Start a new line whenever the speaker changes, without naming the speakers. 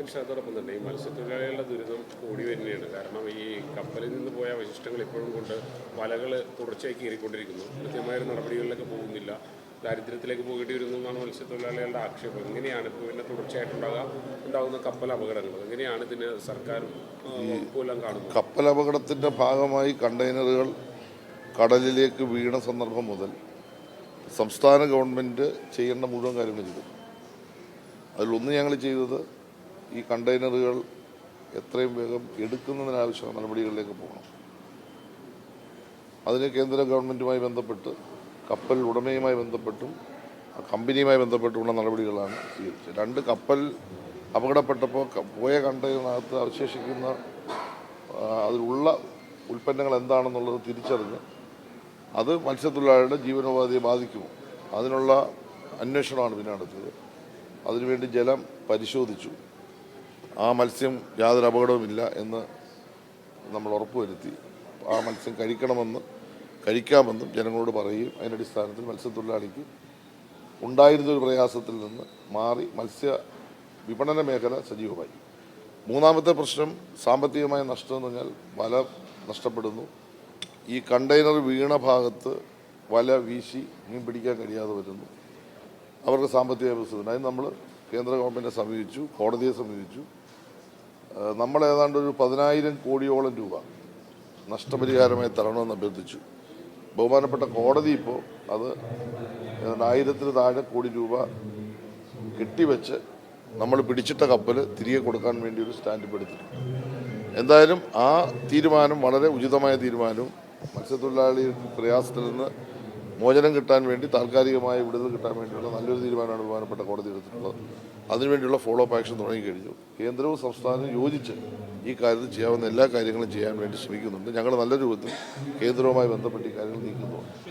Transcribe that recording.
പക്ഷേ അതോടൊപ്പം തന്നെ ഈ മത്സ്യത്തൊഴിലാളികളുടെ ദുരിതം കൂടി വരുന്നതാണ് കാരണം ഈ കപ്പലിൽ നിന്ന് പോയ അവശിഷ്ടങ്ങൾ ഇപ്പോഴും കൊണ്ട് വലകൾ തുടർച്ചയായി കീറിക്കൊണ്ടിരിക്കുന്നു. കൃത്യമായ നടപടികളിലേക്ക് പോകുന്നില്ല. ദാരിദ്ര്യത്തിലേക്ക് പോകേണ്ടി വരുന്നു എന്നാണ് മത്സ്യത്തൊഴിലാളികളുടെ ആക്ഷേപം. എങ്ങനെയാണ് ഇപ്പോൾ പിന്നെ തുടർച്ചയായിട്ടുണ്ടാകാം ഉണ്ടാകുന്ന കപ്പൽ അപകടങ്ങൾ? എങ്ങനെയാണ് ഇതിന് സർക്കാർ വകുപ്പെല്ലാം കാണുന്നത്?
കപ്പൽ അപകടത്തിന്റെ ഭാഗമായി കണ്ടെയ്നറുകൾ കടലിലേക്ക് വീണ സന്ദർഭം മുതൽ സംസ്ഥാന ഗവൺമെന്റ് ചെയ്യേണ്ട മുഴുവൻ കാര്യങ്ങളും ചെയ്തു. അതിലൊന്ന് ഞങ്ങൾ ചെയ്തത് ഈ കണ്ടെയ്നറുകൾ എത്രയും വേഗം എടുക്കുന്നതിനാവശ്യമായ നടപടികളിലേക്ക് പോകണം. അതിന് കേന്ദ്ര ഗവൺമെന്റുമായി ബന്ധപ്പെട്ട് കപ്പൽ ഉടമയുമായി ബന്ധപ്പെട്ടും കമ്പനിയുമായി ബന്ധപ്പെട്ടുമുള്ള നടപടികളാണ് സ്വീകരിച്ചത്. രണ്ട് കപ്പൽ അപകടപ്പെട്ടപ്പോൾ പോയ കണ്ടെയ്നറിനകത്ത് അവശേഷിക്കുന്ന അതിലുള്ള ഉൽപ്പന്നങ്ങൾ എന്താണെന്നുള്ളത് തിരിച്ചറിഞ്ഞ് അത് മത്സ്യത്തൊഴിലാളിയുടെ ജീവനോപാധിയെ ബാധിക്കുമോ? അതിനുള്ള അന്വേഷണമാണ് പിന്നെ നടത്തിയത്. അതിനുവേണ്ടി ജലം പരിശോധിച്ചു. ആ മത്സ്യം യാതൊരു അപകടവുമില്ല എന്ന് നമ്മൾ ഉറപ്പുവരുത്തി ആ മത്സ്യം കഴിക്കണമെന്ന് കഴിക്കാമെന്നും ജനങ്ങളോട് പറയുകയും അതിന്റെ അടിസ്ഥാനത്തിൽ മത്സ്യത്തൊഴിലാളിക്ക് ഉണ്ടായിരുന്ന ഒരു പ്രയാസത്തിൽ നിന്ന് മാറി മത്സ്യ വിപണന മേഖല സജീവമായി. മൂന്നാമത്തെ പ്രശ്നം സാമ്പത്തികമായ നഷ്ടം എന്ന് പറഞ്ഞാൽ വല നഷ്ടപ്പെടുന്നു. ഈ കണ്ടെയ്നർ വീണ ഭാഗത്ത് വല വീശി മീൻ പിടിക്കാൻ കഴിയാതെ വരുന്നു. അവർക്ക് സാമ്പത്തിക വ്യവസ്ഥ അതിന് നമ്മൾ കേന്ദ്ര ഗവൺമെന്റിനെ സമീപിച്ചു കോടതിയെ സമീപിച്ചു. നമ്മൾ ഏതാണ്ട് ഒരു പതിനായിരം കോടിയോളം രൂപ നഷ്ടപരിഹാരമായി തരണമെന്ന് അഭ്യർത്ഥിച്ചു ബഹുമാനപ്പെട്ട കോടതി ഇപ്പോൾ അത് ആയിരത്തിന് താഴെ കോടി രൂപ കെട്ടിവെച്ച് നമ്മൾ പിടിച്ചിട്ട കപ്പൽ തിരികെ കൊടുക്കാൻ വേണ്ടി ഒരു സ്റ്റാൻഡ് എടുത്തിട്ടുണ്ട്. എന്തായാലും ആ തീരുമാനം വളരെ ഉചിതമായ തീരുമാനവും മത്സ്യത്തൊഴിലാളി പ്രയാസത്തിൽ നിന്ന് മോചനം കിട്ടാൻ വേണ്ടി താൽക്കാലികമായ വിടുതൽ കിട്ടാൻ വേണ്ടിയുള്ള നല്ലൊരു തീരുമാനമാണ് ബഹുമാനപ്പെട്ട കോടതി എടുത്തിട്ടുള്ളത്. അതിനുവേണ്ടിയുള്ള ഫോളോ അപ്പ് ആക്ഷൻ തുടങ്ങിക്കഴിഞ്ഞു. കേന്ദ്രവും സംസ്ഥാനവും യോജിച്ച് ഈ കാര്യത്തിൽ ചെയ്യാവുന്ന എല്ലാ കാര്യങ്ങളും ചെയ്യാൻ വേണ്ടി ശ്രമിക്കുന്നുണ്ട്. ഞങ്ങൾ നല്ല രൂപത്തിൽ കേന്ദ്രവുമായി ബന്ധപ്പെട്ട് ഈ കാര്യങ്ങൾ നീക്കുന്നുണ്ട്.